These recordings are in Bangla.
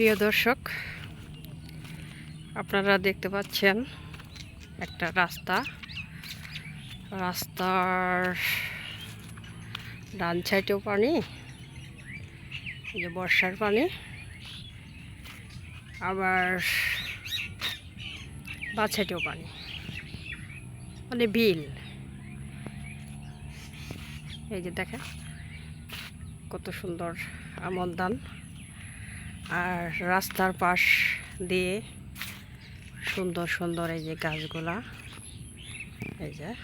প্রিয় দর্শক, আপনারা দেখতে পাচ্ছেন একটা রাস্তা। রাস্তার ডান সাইডেও পানি যে বর্ষার পানি। আবার বাঁ সাইডেও পানি মানে বিল। এই যে দেখেন, কত সুন্দর আমন ধান আর রাস্তার পাশ দিয়ে সুন্দর সুন্দর এই যে গাছগুলা। এই যে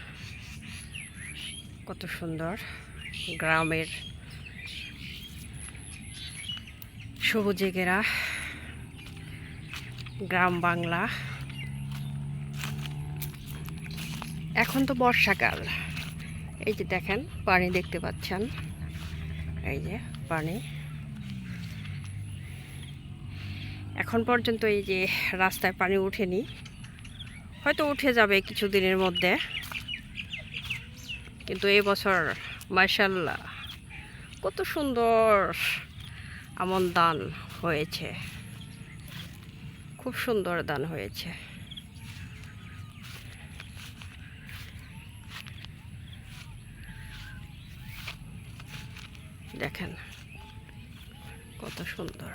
কত সুন্দর গ্রামের সবুজে ঘেরা গ্রাম বাংলা। এখন তো বর্ষাকাল। এই যে দেখেন, পানি দেখতে পাচ্ছেন। এই যে পানি। এখন পর্যন্ত এই যে রাস্তায় পানি ওঠেনি হয়তো উঠে যাবে কিছু দিনের মধ্যে। কিন্তু এই বছর মার্শাল্লাহ কত সুন্দর আমন দান হয়েছে। খুব সুন্দর দান হয়েছে। দেখেন, কত সুন্দর।